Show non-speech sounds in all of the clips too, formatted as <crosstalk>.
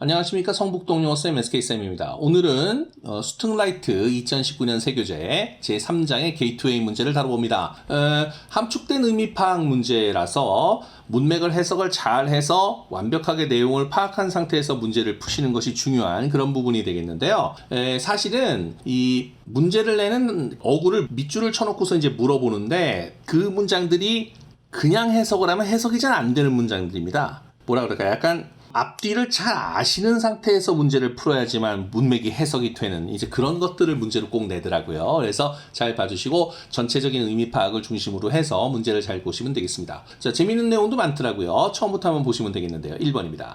안녕하십니까 성북동료 쌤 SK쌤입니다. 오늘은 어, 스퉁라이트 2019년 세교재 제3장의 게이트웨이 문제를 다뤄봅니다. 어, 함축된 의미 파악 문제라서 문맥을 해석을 잘 해서 완벽하게 내용을 파악한 상태에서 문제를 푸시는 것이 중요한 그런 부분이 되겠는데요. 에, 사실은 이 문제를 내는 어구를 밑줄을 쳐놓고서 이제 물어보는데 그 문장들이 그냥 해석을 하면 해석이 잘 안 되는 문장들입니다. 뭐라 그럴까요? 약간 앞뒤를 잘 아시는 상태에서 문제를 풀어야지만 문맥이 해석이 되는 이제 그런 것들을 문제로 꼭 내더라고요. 그래서 잘 봐주시고 전체적인 의미 파악을 중심으로 해서 문제를 잘 보시면 되겠습니다. 자, 재밌는 내용도 많더라고요. 처음부터 한번 보시면 되겠는데요. 1번입니다.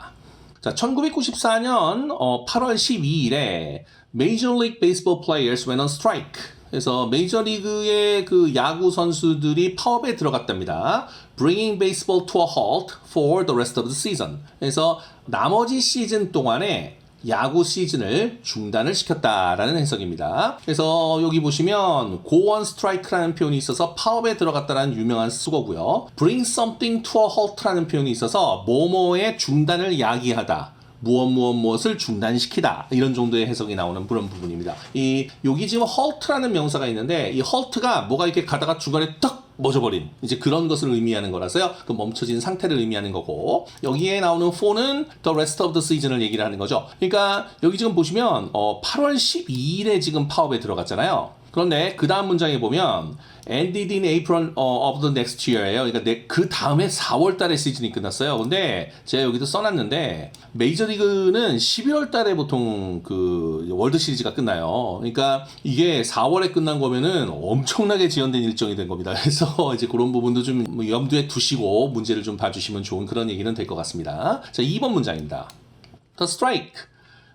자, 1994년 8월 12일에 Major League Baseball players went on strike. 그래서 메이저리그의 그 야구 선수들이 파업에 들어갔답니다. Bringing baseball to a halt for the rest of the season. 그래서 나머지 시즌 동안에 야구 시즌을 중단을 시켰다라는 해석입니다. 그래서 여기 보시면 on strike라는 표현이 있어서 파업에 들어갔다라는 유명한 수거고요. bring something to a halt라는 표현이 있어서 뭐뭐의 중단을 야기하다. 무엇 무엇 무엇을 중단시키다 이런 정도의 해석이 나오는 그런 부분입니다. 이 여기 지금 halt라는 명사가 있는데 이 halt가 뭐가 이렇게 가다가 중간에 딱 멎어버린 이제 그런 것을 의미하는 거라서요. 그 멈춰진 상태를 의미하는 거고 여기에 나오는 for는 the rest of the season을 얘기를 하는 거죠. 그러니까 여기 지금 보시면 어, 8월 12일에 지금 파업에 들어갔잖아요. 그런데 그 다음 문장에 보면 ended in April of the next year예요. 그러니까 내- 그 다음에 4월 달에 시즌이 끝났어요. 근데 제가 여기도 써놨는데 메이저리그는 12월 달에 보통 그 월드 시리즈가 끝나요. 그러니까 이게 4월에 끝난 거면은 엄청나게 지연된 일정이 된 겁니다. 그래서 <laughs> 이제 그런 부분도 좀뭐 염두에 두시고 문제를 좀 봐주시면 좋은 그런 얘기는 될 것 같습니다. 자, 2번 문장입니다. The strike,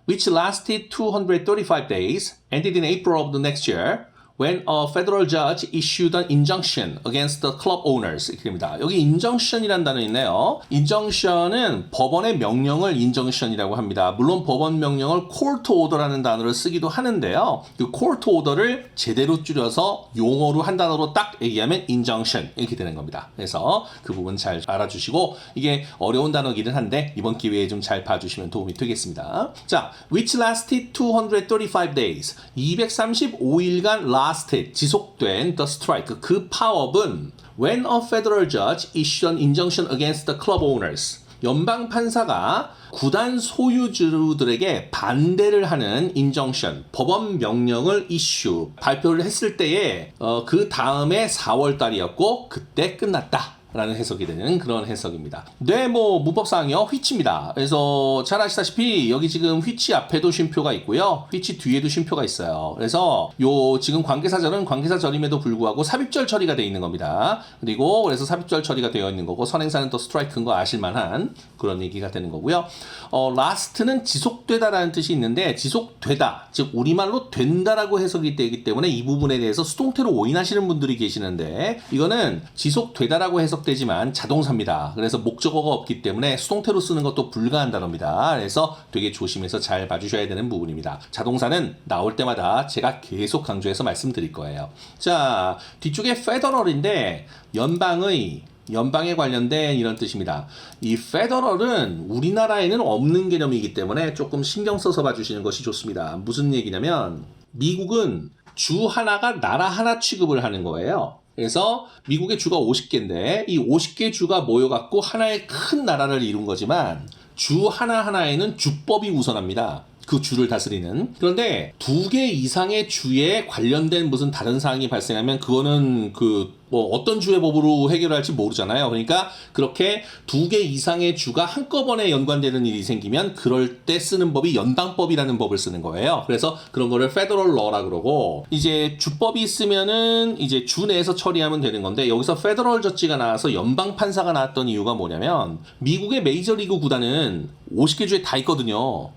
which lasted 235 days, ended in April of the next year when a federal judge issued an injunction against the club owners. 이렇게 됩니다. 여기 injunction이라는 단어 있네요. injunction은 법원의 명령을 injunction이라고 합니다. 물론 법원 명령을 court order라는 단어를 쓰기도 하는데요. 그 court order를 제대로 줄여서 용어로 한 단어로 딱 얘기하면 injunction 이렇게 되는 겁니다. 그래서 그 부분 잘 알아주시고 이게 어려운 단어기는 한데 이번 기회에 좀 잘 봐주시면 도움이 되겠습니다. 자, which lasted 235 days. 235일간 lasted 지속된 the strike 그 파업은 when a federal judge issued an injunction against the club owners. 연방 판사가 구단 소유주들에게 반대를 하는 인정션, 법원 명령을 이슈 발표를 했을 때에 어, 그 다음에 4월 달이었고 그때 끝났다. 라는 해석이 되는 그런 해석입니다. 네, 뭐 문법상이요 휘치입니다. 그래서 잘 아시다시피 여기 지금 휘치 앞에도 쉼표가 있고요, 휘치 뒤에도 쉼표가 있어요. 그래서 요 지금 관계사절은 관계사절임에도 불구하고 삽입절 처리가 되어 있는 겁니다. 그리고 그래서 삽입절 처리가 되어 있는 거고 선행사는 또 스트라이크인 거 아실 만한 그런 얘기가 되는 거고요. 어, last는 지속되다라는 뜻이 있는데 지속되다, 즉 우리말로 된다라고 해석이 되기 때문에 이 부분에 대해서 수동태로 오인하시는 분들이 계시는데 이거는 지속되다라고 해석 되지만 자동사입니다. 그래서 목적어가 없기 때문에 수동태로 쓰는 것도 불가한 단어입니다. 그래서 되게 조심해서 잘 봐주셔야 되는 부분입니다. 자동사는 나올 때마다 제가 계속 강조해서 말씀드릴 거예요. 자 뒤쪽에 페더럴인데 연방의 연방에 관련된 이런 뜻입니다. 이 페더럴은 우리나라에는 없는 개념이기 때문에 조금 신경 써서 봐주시는 것이 좋습니다. 무슨 얘기냐면 미국은 주 하나가 나라 하나 취급을 하는 거예요. 그래서 미국의 주가 50개인데 이 50개 주가 모여갖고 하나의 큰 나라를 이룬 거지만 주 하나하나에는 주법이 우선합니다. 그 주를 다스리는. 그런데 두 개 이상의 주에 관련된 무슨 다른 사항이 발생하면 그거는 그뭐 어떤 주의 법으로 해결할지 모르잖아요. 그러니까 그렇게 두 개 이상의 주가 한꺼번에 연관되는 일이 생기면 그럴 때 쓰는 법이 연방법이라는 법을 쓰는 거예요. 그래서 그런 거를 페더럴 러라 그러고 이제 주법이 있으면은 이제 주 내에서 처리하면 되는 건데 여기서 페더럴 저지가 나와서 연방 판사가 나왔던 이유가 뭐냐면 미국의 메이저리그 구단은 50개 주에 다 있거든요.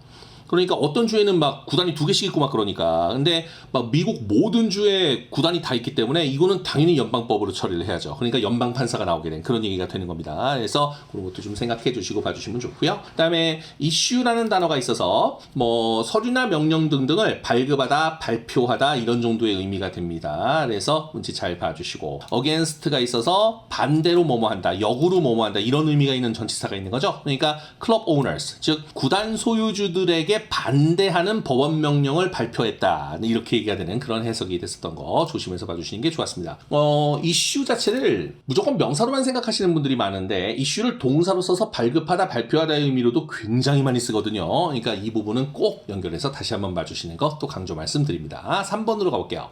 그러니까 어떤 주에는 막 구단이 두 개씩 있고 막 그러니까. 근데 막 미국 모든 주에 구단이 다 있기 때문에 이거는 당연히 연방법으로 처리를 해야죠. 그러니까 연방 판사가 나오게 된 그런 얘기가 되는 겁니다. 그래서 그런 것도 좀 생각해 주시고 봐주시면 좋고요. 그다음에 이슈라는 단어가 있어서 뭐 서류나 명령 등등을 발급하다, 발표하다 이런 정도의 의미가 됩니다. 그래서 문제 잘 봐주시고 against가 있어서 반대로 뭐뭐한다, 역으로 뭐뭐한다 이런 의미가 있는 전치사가 있는 거죠. 그러니까 club owners 즉 구단 소유주들에게 반대하는 법원 명령을 발표했다 이렇게 얘기가 되는 그런 해석이 됐었던 거 조심해서 봐주시는 게 좋았습니다. 어 이슈 자체를 무조건 명사로만 생각하시는 분들이 많은데 이슈를 동사로 써서 발급하다, 발표하다의 의미로도 굉장히 많이 쓰거든요. 그러니까 이 부분은 꼭 연결해서 다시 한번 봐주시는 거 또 강조 말씀드립니다. 3번으로 가볼게요.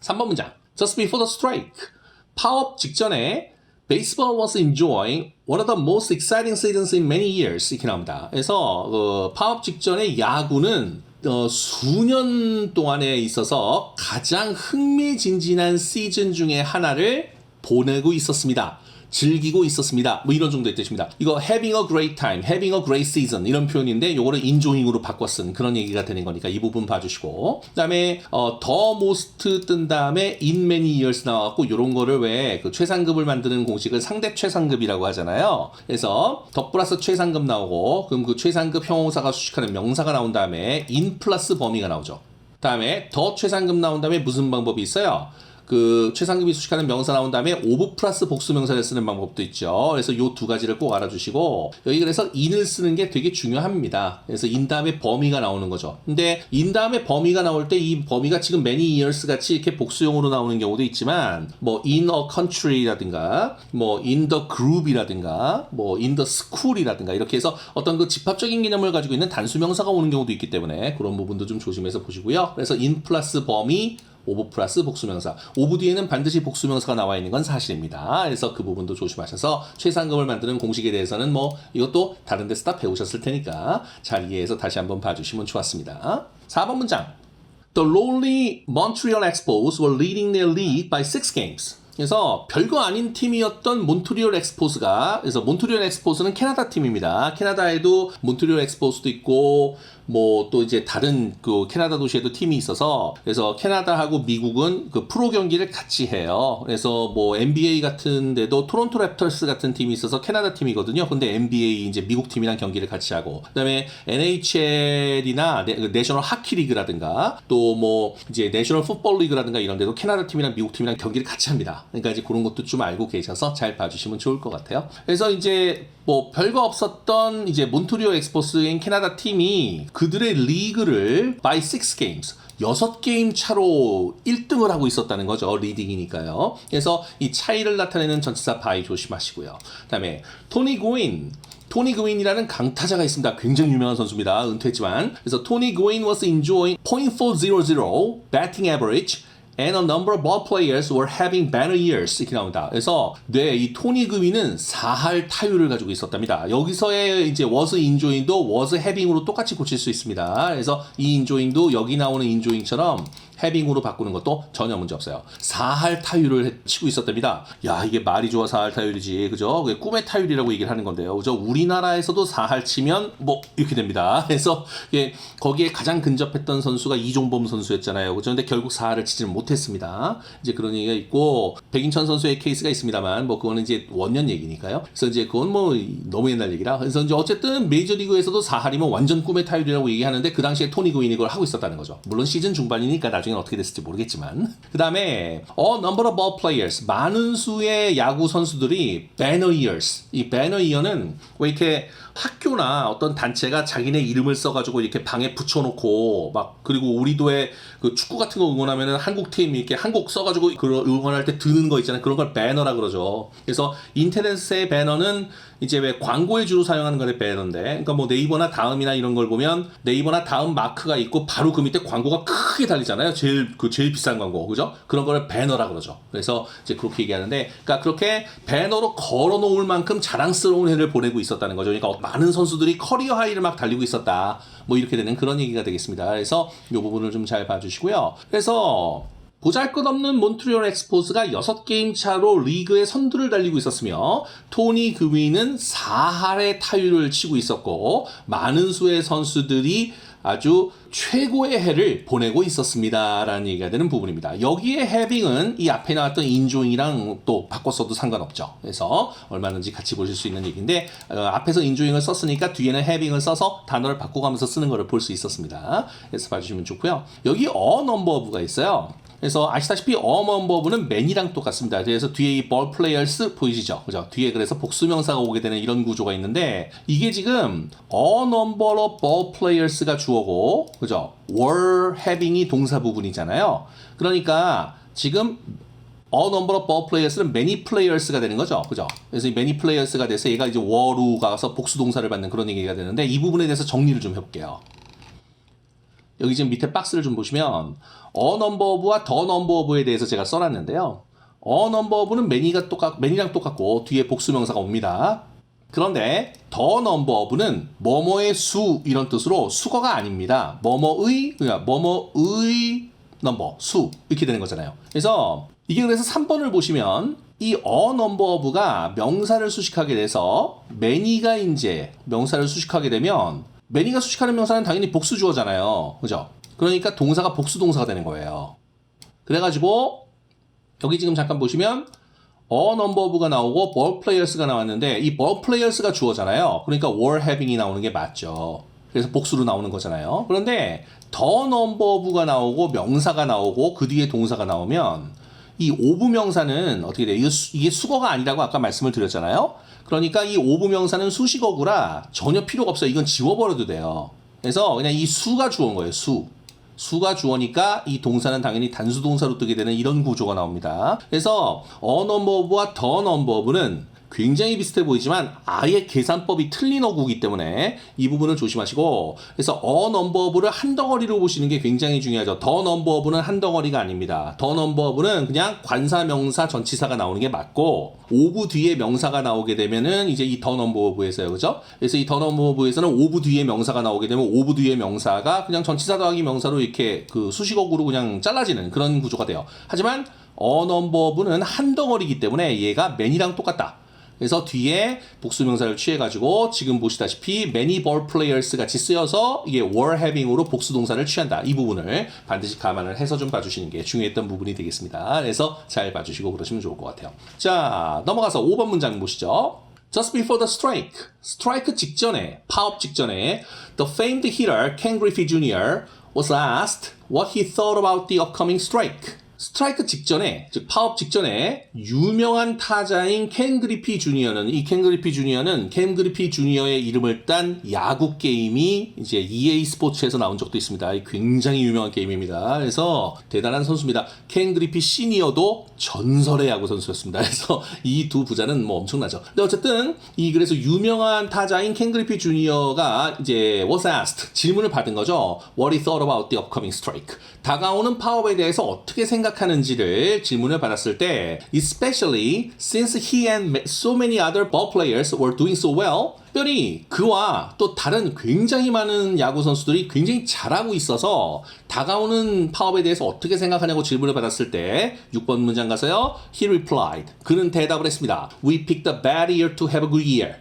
3번 문장. Just before the strike. 파업 직전에 baseball was enjoying one of the most exciting seasons in many years 이렇게 나옵니다. 그래서 어, 파업 직전에 야구는 어, 수년 동안에 있어서 가장 흥미진진한 시즌 중에 하나를 보내고 있었습니다. 즐기고 있었습니다. 뭐 이런 정도의 뜻입니다. 이거 having a great time, having a great season 이런 표현인데 요거를 enjoying으로 바꿔 쓴 그런 얘기가 되는 거니까 이 부분 봐주시고 그다음에 어, the most 뜬 다음에 in many years 나왔고 요런 거를 왜 그 최상급을 만드는 공식을 상대 최상급이라고 하잖아요. 그래서 더 플러스 최상급 나오고 그럼 그 최상급 형용사가 수식하는 명사가 나온 다음에 in 플러스 범위가 나오죠. 다음에 더 최상급 나온 다음에 무슨 방법이 있어요? 그 최상급이 수식하는 명사 나온 다음에 오브 플러스 복수 명사를 쓰는 방법도 있죠. 그래서 요 두 가지를 꼭 알아주시고 여기 그래서 in을 쓰는 게 되게 중요합니다. 그래서 in 다음에 범위가 나오는 거죠. 근데 in 다음에 범위가 나올 때 이 범위가 지금 many years 같이 이렇게 복수형으로 나오는 경우도 있지만 뭐 in a country라든가 뭐 in the group이라든가 뭐 in the school이라든가 이렇게 해서 어떤 그 집합적인 개념을 가지고 있는 단수 명사가 오는 경우도 있기 때문에 그런 부분도 좀 조심해서 보시고요. 그래서 in 플러스 범위 오브 플러스 복수명사. 오브 뒤에는 반드시 복수명사가 나와 있는 건 사실입니다. 그래서 그 부분도 조심하셔서 최상급을 만드는 공식에 대해서는 뭐 이것도 다른 데서 다 배우셨을 테니까 잘 이해해서 다시 한번 봐주시면 좋았습니다. 4번 문장. The lowly Montreal Expos were leading their league by six games. 그래서 별거 아닌 팀이었던 몬트리올 엑스포스가 그래서 몬트리올 엑스포스는 캐나다 팀입니다. 캐나다에도 몬트리올 엑스포스도 있고 뭐 또 이제 다른 그 캐나다 도시에도 팀이 있어서 그래서 캐나다하고 미국은 그 프로 경기를 같이 해요. 그래서 뭐 NBA 같은 데도 토론토 랩터스 같은 팀이 있어서 캐나다 팀이거든요. 근데 NBA 이제 미국 팀이랑 경기를 같이 하고 그다음에 NHL이나 내 셔널 하키 리그라든가 또 뭐 이제 내셔널 풋볼 리그라든가 이런 데도 캐나다 팀이랑 미국 팀이랑 경기를 같이 합니다. 그러니까 이제 그런 것도 좀 알고 계셔서 잘 봐주시면 좋을 것 같아요. 그래서 이제 뭐 별거 없었던 이제 몬트리올 엑스포스인 캐나다 팀이 그들의 리그를 by six games 여섯 게임 차로 1등을 하고 있었다는 거죠. 리딩이니까요. 그래서 이 차이를 나타내는 전치사 바이 조심하시고요. 그 다음에 토니 고인 토니 그윈이라는 강타자가 있습니다. 굉장히 유명한 선수입니다. 은퇴했지만. 그래서 토니 그윈 was enjoying .400 batting average and a number of ball players were having banner years 이렇게 나옵니다. 그래서 네, 이 토니 그윈은 4할 타율을 가지고 있었답니다. 여기서의 이제 was enjoying도 was having으로 똑같이 고칠 수 있습니다. 그래서 이 enjoying도 여기 나오는 enjoying처럼 해빙으로 바꾸는 것도 전혀 문제 없어요. 4할 타율을 치고 있었답니다. 야, 이게 말이 좋아 4할 타율이지. 그죠? 꿈의 타율이라고 얘기를 하는 건데요. 그죠? 우리나라에서도 4할 치면 뭐 이렇게 됩니다. <laughs> 그래서 예, 거기에 가장 근접했던 선수가 이종범 선수였잖아요. 그죠? 근데 결국 4할을 치지는 못했습니다. 이제 그런 얘기가 있고 백인천 선수의 케이스가 있습니다만 뭐 그거는 이제 원년 얘기니까요. 그래서 이제 그건 뭐 너무 옛날 얘기라. 그래서 이제 어쨌든 메이저리그에서도 4할이면 완전 꿈의 타율이라고 얘기하는데 그 당시에 토니 구인이 그걸 하고 있었다는 거죠. 물론 시즌 중반이니까 나중에 어떻게 됐을지 모르겠지만. 그 다음에 어 number of ball players 많은 수의 야구 선수들이 banner years. 이 banner year는 왜 이렇게 학교나 어떤 단체가 자기네 이름을 써가지고 이렇게 방에 붙여놓고 막 그리고 우리도에 그 축구 같은 거 응원하면은 한국 팀 이렇게 한국 써가지고 그 응원할 때 드는 거 있잖아요. 그런 걸 배너라 그러죠. 그래서 인터넷의 배너는 이제 왜 광고에 주로 사용하는 거를 배너인데 그러니까 뭐 네이버나 다음이나 이런 걸 보면 네이버나 다음 마크가 있고 바로 그 밑에 광고가 크게 달리잖아요. 제일 그 제일 비싼 광고. 그죠? 그런 거를 배너라 그러죠. 그래서 이제 그렇게 얘기하는데 그러니까 그렇게 배너로 걸어 놓을 만큼 자랑스러운 해를 보내고 있었다는 거죠. 그러니까 많은 선수들이 커리어 하이를 막 달리고 있었다. 뭐 이렇게 되는 그런 얘기가 되겠습니다. 그래서 이 부분을 좀 잘 봐주시고요. 그래서 보잘것없는 몬트리올 엑스포스가 6게임 차로 리그의 선두를 달리고 있었으며 토니 그윈은 4할의 타율을 치고 있었고 많은 수의 선수들이 아주 최고의 해를 보내고 있었습니다 라는 얘기가 되는 부분입니다. 여기에 해빙은 이 앞에 나왔던 인조잉이랑 또 바꿨어도 상관없죠. 그래서 얼마든지 같이 보실 수 있는 얘기인데 어, 앞에서 인조잉을 썼으니까 뒤에는 해빙을 써서 단어를 바꿔가면서 쓰는 것을 볼 수 있었습니다. 그래서 봐주시면 좋고요. 여기 어 넘버브가 있어요. 그래서 아시다시피 어먼버브는 맨이랑 똑같습니다. 그래서 뒤에 이 ball players 보이시죠? 그죠? 뒤에 그래서 복수명사가 오게 되는 이런 구조가 있는데 이게 지금 of ball players가 주어고 그죠? were having이 동사 부분이잖아요. 그러니까 지금 number of ball players는 many players가 되는 거죠. 그죠? 그래서 이 many players가 돼서 얘가 이제 were로 가서 복수 동사를 받는 그런 얘기가 되는데 이 부분에 대해서 정리를 좀 해볼게요. 여기 지금 밑에 박스를 좀 보시면 어 넘버브와 더 넘버브에 대해서 제가 써놨는데요. 어 넘버브는 매니가 똑같 매니랑 똑같고 뒤에 복수명사가 옵니다. 그런데 더 넘버브는 뭐뭐의 수 이런 뜻으로 수거가 아닙니다. 뭐뭐의 그러니까 뭐뭐의 넘버 수 이렇게 되는 거잖아요. 그래서 이게 그래서 3번을 보시면 이 어 넘버브가 명사를 수식하게 돼서 매니가 이제 명사를 수식하게 되면 매니가 수식하는 명사는 당연히 복수 주어잖아요. 그죠? 그러니까 동사가 복수 동사가 되는 거예요. 그래가지고 여기 지금 잠깐 보시면 어 넘버브가 나오고 ball players가 나왔는데 이 ball players가 주어잖아요. 그러니까 were having이 나오는 게 맞죠. 그래서 복수로 나오는 거잖아요. 그런데 더 넘버브가 나오고 명사가 나오고 그 뒤에 동사가 나오면 이 오브 명사는 어떻게 돼요? 이게 수거가 아니라고 아까 말씀을 드렸잖아요. 그러니까 이 오브 명사는 수식어구라 전혀 필요가 없어요. 이건 지워버려도 돼요. 그래서 그냥 이 수가 주어인 거예요. 수. 수가 주어니까 이 동사는 당연히 단수 동사로 뜨게 되는 이런 구조가 나옵니다. 그래서 어 넘버브와 더 넘버브는 굉장히 비슷해 보이지만 아예 계산법이 틀린 어구기 때문에 이 부분을 조심하시고 그래서 어 넘버브를 한 덩어리로 보시는 게 굉장히 중요하죠. 더 넘버브는 한 덩어리가 아닙니다. 더 넘버브는 그냥 관사 명사 전치사가 나오는 게 맞고 오브 뒤에 명사가 나오게 되면은 이제 이 더 넘버브에서요. 그죠? 그래서 이 더 넘버브에서는 오브 뒤에 명사가 나오게 되면 오브 뒤에 명사가 그냥 전치사 더하기 명사로 이렇게 그 수식어구로 그냥 잘라지는 그런 구조가 돼요. 하지만 어 넘버브는 한 덩어리이기 때문에 얘가 맨이랑 똑같다. 그래서 뒤에 복수명사를 취해가지고 지금 보시다시피 many ball players 같이 쓰여서 이게 were having으로 복수동사를 취한다. 이 부분을 반드시 감안을 해서 좀 봐주시는 게 중요했던 부분이 되겠습니다. 그래서 잘 봐주시고 그러시면 좋을 것 같아요. 자, 넘어가서 5번 문장 보시죠. Just before the strike, 스트라이크 직전에, 파업 직전에, the famed hitter Ken Griffey Jr. was asked what he thought about the upcoming strike. 스트라이크 직전에, 즉 파업 직전에 유명한 타자인 켄 그리피 주니어는 이 켄 그리피 주니어는 켄 그리피 주니어의 이름을 딴 야구 게임이 이제 EA 스포츠에서 나온 적도 있습니다. 굉장히 유명한 게임입니다. 그래서 대단한 선수입니다. 켄 그리피 시니어도 전설의 야구 선수였습니다. <laughs> 그래서 이 두 부자는 뭐 엄청나죠. 근데 어쨌든 이 그래서 유명한 타자인 켄 그리피 주니어가 이제 was asked 질문을 받은 거죠. What he thought about the upcoming strike. 다가오는 파업에 대해서 어떻게 생각 하는지를 질문을 받았을 때 especially since he and so many other ball players were doing so well 특별히 그와 또 다른 굉장히 많은 야구 선수들이 굉장히 잘하고 있어서 다가오는 파업에 대해서 어떻게 생각하냐고 질문을 받았을 때 6번 문장 가서요. He replied. 그는 대답을 했습니다. We picked a bad year to have a good year.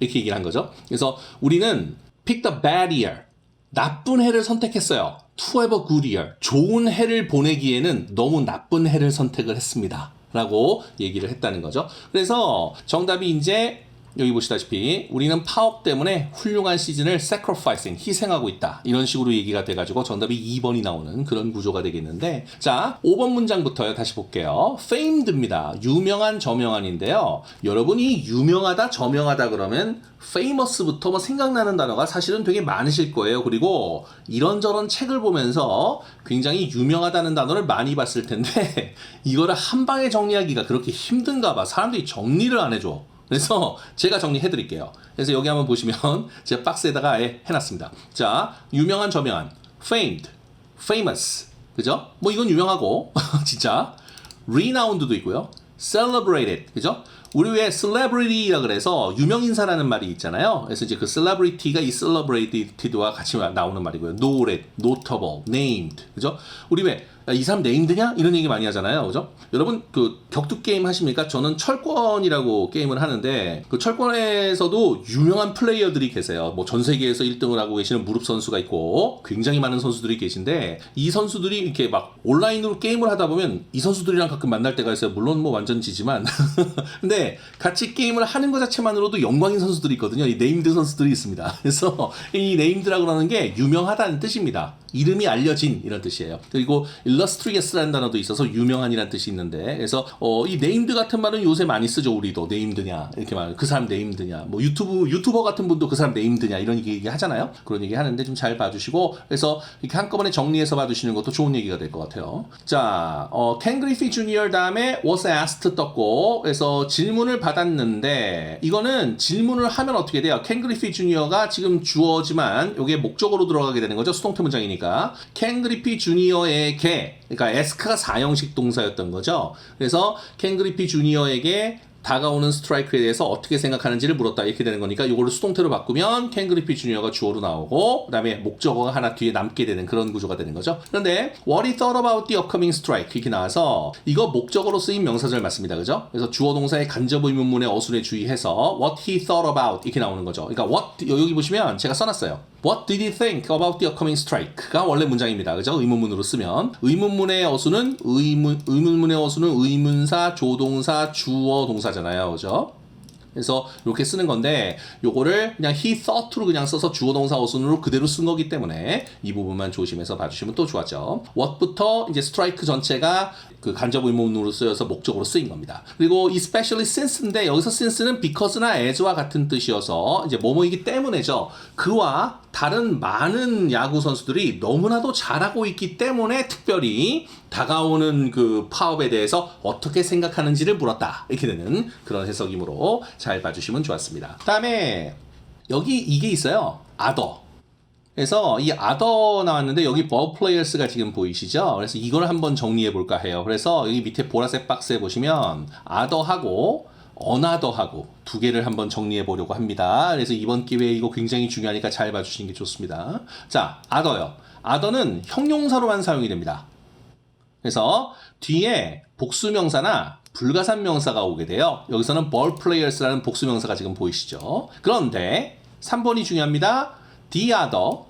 이렇게 얘기를 한 거죠. 그래서 우리는 picked a bad year. 나쁜 해를 선택했어요. To have a. 좋은 해를 보내기에는 너무 나쁜 해를 선택을 했습니다. 라고 얘기를 했다는 거죠. 그래서 정답이 이제 여기 보시다시피 우리는 파업 때문에 훌륭한 시즌을 sacrificing 희생하고 있다. 이런 식으로 얘기가 돼가지고 정답이 2번이 나오는 그런 구조가 되겠는데 자 5번 문장부터요. 다시 볼게요. famed입니다. 유명한 저명한인데요. 여러분이 유명하다 저명하다 그러면 famous부터 뭐 생각나는 단어가 사실은 되게 많으실 거예요. 그리고 이런저런 책을 보면서 굉장히 유명하다는 단어를 많이 봤을 텐데 <laughs> 이거를 한 방에 정리하기가 그렇게 힘든가 봐. 사람들이 정리를 안 해줘 그래서 제가 정리해 드릴게요. 그래서 여기 한번 보시면 <laughs> 제가 박스에다가 아예 해놨습니다. 자, 유명한 저명한, famed, famous, 그죠? 뭐 이건 유명하고 <laughs> 진짜 renowned도 있고요. celebrated, 그죠? 우리 왜 celebrity라 그래서 유명인사라는 말이 있잖아요. 그래서 이제 그 celebrity가 이 celebrated와 같이 나오는 말이고요. noted, notable, named, 그죠? 우리 왜 야, 이 사람 네임드냐? 이런 얘기 많이 하잖아요. 그죠? 여러분, 그 격투 게임 하십니까? 저는 철권이라고 게임을 하는데, 그 철권에서도 유명한 플레이어들이 계세요. 뭐 전 세계에서 1등을 하고 계시는 무릎 선수가 있고, 굉장히 많은 선수들이 계신데, 이 선수들이 이렇게 막 온라인으로 게임을 하다 보면 이 선수들이랑 가끔 만날 때가 있어요. 물론 뭐 완전 지지만. <laughs> 근데 같이 게임을 하는 것 자체만으로도 영광인 선수들이 있거든요. 이 네임드 선수들이 있습니다. <laughs> 그래서 이 네임드라고 하는 게 유명하다는 뜻입니다. 이름이 알려진 이런 뜻이에요. 그리고 illustrious라는 단어도 있어서 유명한이라는 뜻이 있는데 그래서 어, 이 네임드 같은 말은 요새 많이 쓰죠 우리도 네임드냐 이렇게 말. 그 사람 네임드냐. 뭐 유튜브 유튜버 같은 분도 그 사람 네임드냐 이런 얘기 하잖아요. 그런 얘기 하는데 좀 잘 봐주시고 그래서 이렇게 한꺼번에 정리해서 봐주시는 것도 좋은 얘기가 될 것 같아요. 자, 어, 켄 그리피 주니어 다음에 was asked 떴고 그래서 질문을 받았는데 이거는 질문을 하면 어떻게 돼요? 켄 그리피 주니어가 지금 주어지만 이게 목적으로 들어가게 되는 거죠. 수동태 문장이니까 켄 그리피 주 그러니까 에스크가 4형식 동사였던 거죠. 그래서 켄 그리피 주니어에게 다가오는 스트라이크에 대해서 어떻게 생각하는지를 물었다 이렇게 되는 거니까 이거를 수동태로 바꾸면 켄 그리피 주니어가 주어로 나오고 그다음에 목적어가 하나 뒤에 남게 되는 그런 구조가 되는 거죠. 그런데 what he thought about the upcoming strike 이렇게 나와서 이거 목적어로 쓰인 명사절 맞습니다. 그죠? 그래서 주어 동사의 간접 의문문의 어순에 주의해서 what he thought about 이렇게 나오는 거죠. 그러니까 what 여기 보시면 제가 써놨어요. What did he think about the upcoming strike가 원래 문장입니다. 그죠? 의문문으로 쓰면 의문문의 어순은 의문 의문문의 어순은 의문사, 조동사, 주어 동사잖아요. 그죠? 그래서 이렇게 쓰는 건데 요거를 그냥 he thought로 그냥 써서 주어 동사 어순으로 그대로 쓴 거기 때문에 이 부분만 조심해서 봐주시면 또 좋았죠. what부터 이제 strike 전체가 그 간접 의문으로 쓰여서 목적으로 쓰인 겁니다. 그리고 especially since인데 여기서 since는 because나 as와 같은 뜻이어서 이제 뭐뭐이기 때문에죠. 그와 다른 많은 야구 선수들이 너무나도 잘하고 있기 때문에 특별히 다가오는 그 파업에 대해서 어떻게 생각하는지를 물었다. 이렇게 되는 그런 해석이므로 잘 봐주시면 좋았습니다. 다음에 여기 이게 있어요. 아더. 그래서 이 아더 나왔는데 여기 버 플레이어스가 지금 보이시죠? 그래서 이걸 한번 정리해 볼까 해요. 그래서 여기 밑에 보라색 박스에 보시면 아더하고 어나더하고 두 개를 한번 정리해 보려고 합니다. 그래서 이번 기회에 이거 굉장히 중요하니까 잘 봐주시는 게 좋습니다. 자, 아더요. 아더는 형용사로만 사용이 됩니다. 그래서 뒤에 복수명사나 불가산 명사가 오게 돼요. 여기서는 ball players라는 복수명사가 지금 보이시죠? 그런데 3번이 중요합니다. the other,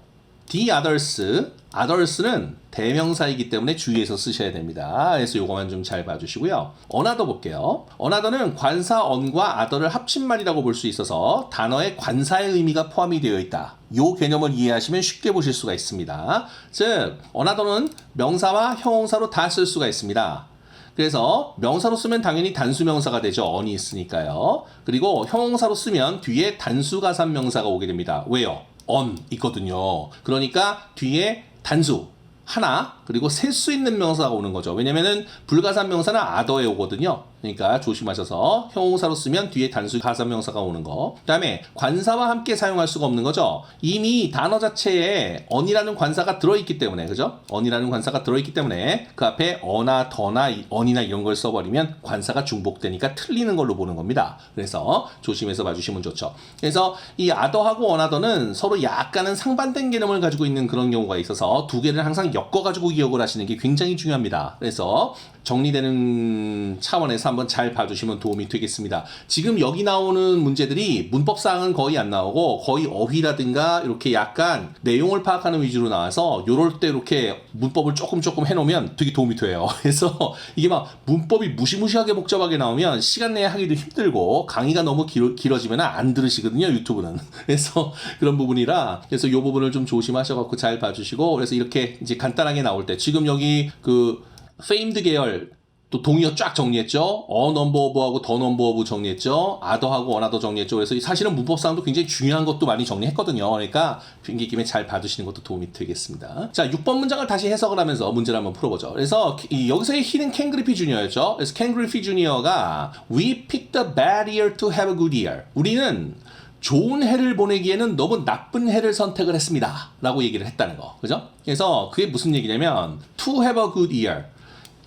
the others, others는 대명사이기 때문에 주의해서 쓰셔야 됩니다. 그래서 요거만 좀 잘 봐주시고요. another 볼게요. another는 관사 on과 other를 합친 말이라고 볼 수 있어서 단어의 관사의 의미가 포함이 되어 있다. 요 개념을 이해하시면 쉽게 보실 수가 있습니다. 즉, another는 명사와 형용사로 다 쓸 수가 있습니다. 그래서 명사로 쓰면 당연히 단수명사가 되죠. on이 있으니까요. 그리고 형용사로 쓰면 뒤에 단수가산 명사가 오게 됩니다. 왜요? On 있거든요. 그러니까 뒤에 단수 하나 그리고 셀 수 있는 명사가 오는 거죠. 왜냐면은 불가산 명사는 아더에 오거든요. 그러니까 조심하셔서 형용사로 쓰면 뒤에 단수 가산 명사가 오는 거. 그다음에 관사와 함께 사용할 수가 없는 거죠. 이미 단어 자체에 on이라는 관사가 들어있기 때문에 그죠? on이라는 관사가 들어있기 때문에 그 앞에 어나 더나 on이나 이런 걸 써버리면 관사가 중복되니까 틀리는 걸로 보는 겁니다. 그래서 조심해서 봐주시면 좋죠. 그래서 이 아더하고 어나더는 서로 약간은 상반된 개념을 가지고 있는 그런 경우가 있어서 두 개를 항상 엮어 가지고 기억을 하시는 게 굉장히 중요합니다. 그래서 정리되는 차원에서 한번 잘 봐주시면 도움이 되겠습니다. 지금 여기 나오는 문제들이 문법상은 거의 안 나오고 거의 어휘라든가 이렇게 약간 내용을 파악하는 위주로 나와서 요럴 때 이렇게 문법을 조금 조금 해놓으면 되게 도움이 돼요. <laughs> 그래서 이게 막 문법이 무시무시하게 복잡하게 나오면 시간 내에 하기도 힘들고 강의가 너무 길어, 길어지면 안 들으시거든요. 유튜브는. <laughs> 그래서 그런 부분이라 그래서 요 부분을 좀 조심하셔갖고 잘 봐주시고 그래서 이렇게 이제 간단하게 나올 때 지금 여기 그 페임드 계열 또 동의어 쫙 정리했죠. 어 넘버 오브하고 더 넘버 오브 정리했죠. 아더하고 원아더 정리했죠. 그래서 사실은 문법상도 굉장히 중요한 것도 많이 정리했거든요. 그러니까 빙기 김에 잘 봐주시는 것도 도움이 되겠습니다. 자, 6번 문장을 다시 해석을 하면서 문제를 한번 풀어보죠. 그래서 이 여기서의 히는 켄 그리피 주니어였죠. 그래서 켄 그리피 주니어가 We picked a bad year to have a good year. 우리는 좋은 해를 보내기에는 너무 나쁜 해를 선택을 했습니다. 라고 얘기를 했다는 거. 그죠? 그래서 그게 무슨 얘기냐면 to have a good year.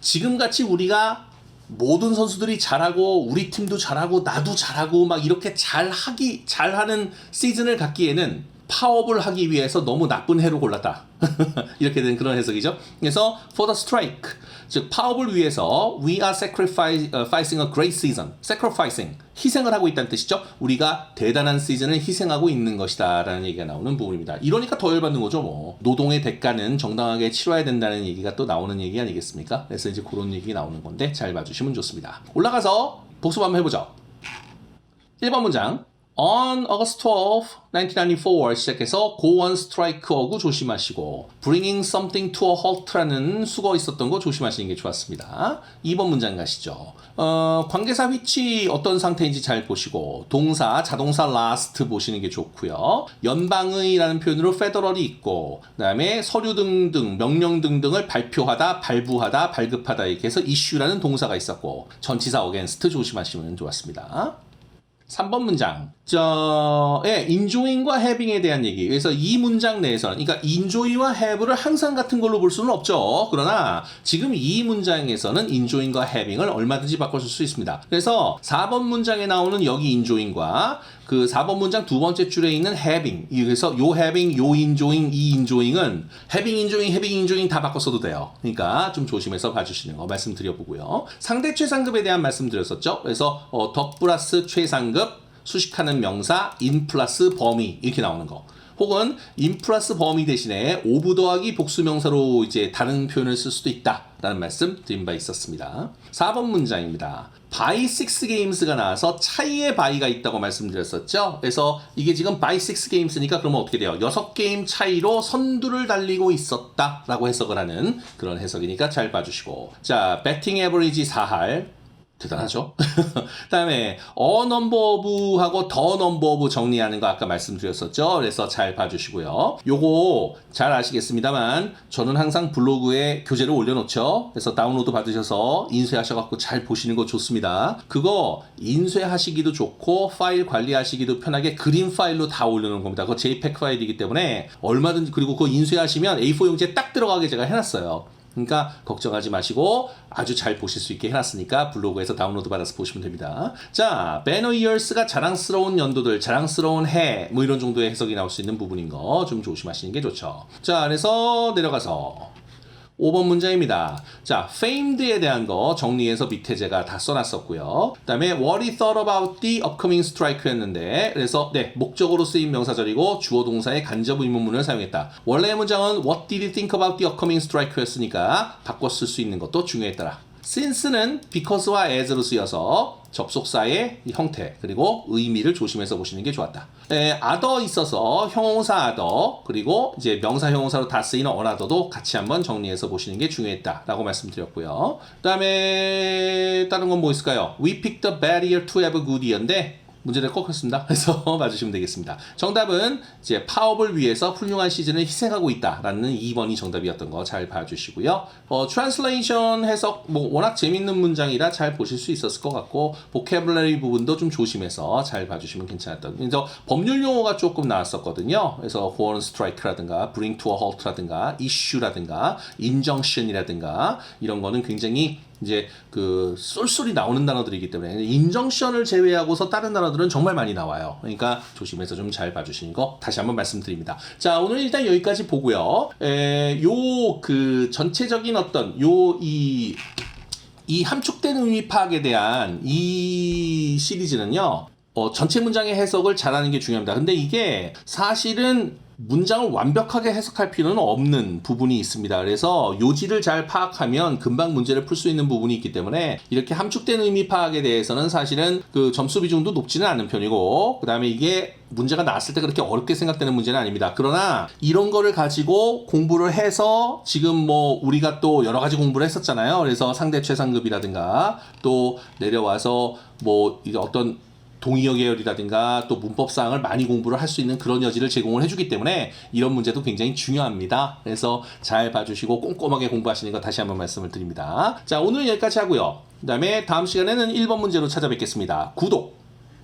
지금같이 우리가 모든 선수들이 잘하고 우리 팀도 잘하고 나도 잘하고 막 이렇게 잘하기 잘하는 시즌을 갖기에는 파업을 하기 위해서 너무 나쁜 해로 골랐다. <laughs> 이렇게 된 그런 해석이죠. 그래서 for the strike, 즉 파업을 위해서 we are sacrificing a great season. sacrificing 희생을 하고 있다는 뜻이죠. 우리가 대단한 시즌을 희생하고 있는 것이다라는 얘기가 나오는 부분입니다. 이러니까 더 열받는 거죠, 뭐. 노동의 대가는 정당하게 치러야 된다는 얘기가 또 나오는 얘기 아니겠습니까? 그래서 이제 그런 얘기 나오는 건데 잘 봐주시면 좋습니다. 올라가서 복습 한번 해보죠. 1번 문장. On August 12, 1994 시작해서 go on strike하고 조심하시고 bringing something to a halt라는 수거 있었던 거 조심하시는 게 좋았습니다. 2번 문장 가시죠. 어, 관계사 위치 어떤 상태인지 잘 보시고 동사, 자동사 last 보시는 게 좋고요. 연방의라는 표현으로 federal이 있고 그다음에 서류 등등 명령 등등을 발표하다, 발부하다, 발급하다 이렇게 해서 issue라는 동사가 있었고 전치사 against 조심하시면 좋았습니다. 3번 문장. 저, 예, enjoying과 having에 대한 얘기. 그래서 이 문장 내에서는, 그러니까 enjoy와 have를 항상 같은 걸로 볼 수는 없죠. 그러나 지금 이 문장에서는 enjoying과 having을 얼마든지 바꿔줄 수 있습니다. 그래서 4번 문장에 나오는 여기 enjoying과 그 4번 문장 두 번째 줄에 있는 having. 그래서 요 having, 요 enjoying, 이 enjoying은 having, enjoying, having, enjoying 다 바꿔 써도 돼요. 그러니까 좀 조심해서 봐주시는 거 말씀드려보고요. 상대 최상급에 대한 말씀드렸었죠. 그래서 어, 덕 플러스 최상급, 수식하는 명사, 인 플러스 범위 이렇게 나오는 거. 혹은 인 플러스 범위 대신에 오브 더하기 복수 명사로 이제 다른 표현을 쓸 수도 있다라는 말씀 드린 바 있었습니다. 4번 문장입니다. 바이 식스 게임스가 나와서 차이의 바이가 있다고 말씀드렸었죠. 그래서 이게 지금 바이 식스 게임스니까 그러면 어떻게 돼요? 6게임 차이로 선두를 달리고 있었다라고 해석을 하는 그런 해석이니까 잘 봐주시고 자, 배팅 에버리지 4할 대단하죠. <laughs> 그 다음에 어 넘버 오브하고 더 넘버 오브 정리하는 거 아까 말씀드렸었죠. 그래서 잘 봐주시고요. 요거 잘 아시겠습니다만 저는 항상 블로그에 교재를 올려놓죠. 그래서 다운로드 받으셔서 인쇄하셔갖고 잘 보시는 거 좋습니다. 그거 인쇄하시기도 좋고 파일 관리하시기도 편하게 그림 파일로 다 올려놓은 겁니다. 그거 JPEG 파일이기 때문에 얼마든지 그리고 그거 인쇄하시면 A4 용지에 딱 들어가게 제가 해놨어요. 그러니까 걱정하지 마시고 아주 잘 보실 수 있게 해놨으니까 블로그에서 다운로드 받아서 보시면 됩니다. 자, 배너 이어스가 자랑스러운 연도들, 자랑스러운 해, 뭐 이런 정도의 해석이 나올 수 있는 부분인 거 좀 조심하시는 게 좋죠. 자, 그래서 내려가서 5번 문제입니다. 자, famed에 대한 거 정리해서 밑에 제가 다 써놨었고요. 그 다음에 what he thought about the upcoming strike였는데 그래서 네, 목적으로 쓰인 명사절이고 주어 동사의 간접 의문문을 사용했다. 원래의 문장은 what did he think about the upcoming strike였으니까 바꿔 쓸 수 있는 것도 중요했더라. Since는 because와 as로 쓰여서 접속사의 형태 그리고 의미를 조심해서 보시는 게 좋았다. 에, other 있어서 형용사 other 그리고 이제 명사 형용사로 다 쓰이는 another도 같이 한번 정리해서 보시는 게 중요했다라고 말씀드렸고요. 그다음에 다른 건 뭐 있을까요? We picked a year to have a good year인데 문제를 꺾었습니다. 그래서 맞으시면 되겠습니다. 정답은 이제 파업을 위해서 훌륭한 시즌을 희생하고 있다라는 2번이 정답이었던 거 잘 봐주시고요. 어, 트랜슬레이션 해석 뭐 워낙 재밌는 문장이라 잘 보실 수 있었을 것 같고 보케블러리 부분도 좀 조심해서 잘 봐주시면 괜찮았던. 그래서 법률 용어가 조금 나왔었거든요. 그래서 strike라든가 bring to a halt라든가 issue라든가 injunction이라든가 이런 거는 굉장히 이제 그 쏠쏠이 나오는 단어들이기 때문에 인정션을 제외하고서 다른 단어들은 정말 많이 나와요. 그러니까 조심해서 좀 잘 봐주시는 거 다시 한번 말씀드립니다. 자 오늘 일단 여기까지 보고요. 요 그 전체적인 어떤 요이 이 함축된 의미 파악에 대한 이 시리즈는요. 어, 전체 문장의 해석을 잘하는 게 중요합니다. 근데 이게 사실은 문장을 완벽하게 해석할 필요는 없는 부분이 있습니다. 그래서 요지를 잘 파악하면 금방 문제를 풀 수 있는 부분이 있기 때문에 이렇게 함축된 의미 파악에 대해서는 사실은 그 점수 비중도 높지는 않은 편이고 그 다음에 이게 문제가 나왔을 때 그렇게 어렵게 생각되는 문제는 아닙니다. 그러나 이런 거를 가지고 공부를 해서 지금 뭐 우리가 또 여러 가지 공부를 했었잖아요. 그래서 상대 최상급이라든가 또 내려와서 뭐 이게 어떤 동의어 계열이라든가 또 문법 사항을 많이 공부를 할 수 있는 그런 여지를 제공을 해주기 때문에 이런 문제도 굉장히 중요합니다. 그래서 잘 봐주시고 꼼꼼하게 공부하시는 거 다시 한번 말씀을 드립니다. 자, 오늘은 여기까지 하고요. 그 다음에 다음 시간에는 1번 문제로 찾아뵙겠습니다. 구독,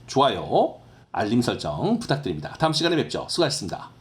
좋아요, 알림 설정 부탁드립니다. 다음 시간에 뵙죠. 수고하셨습니다.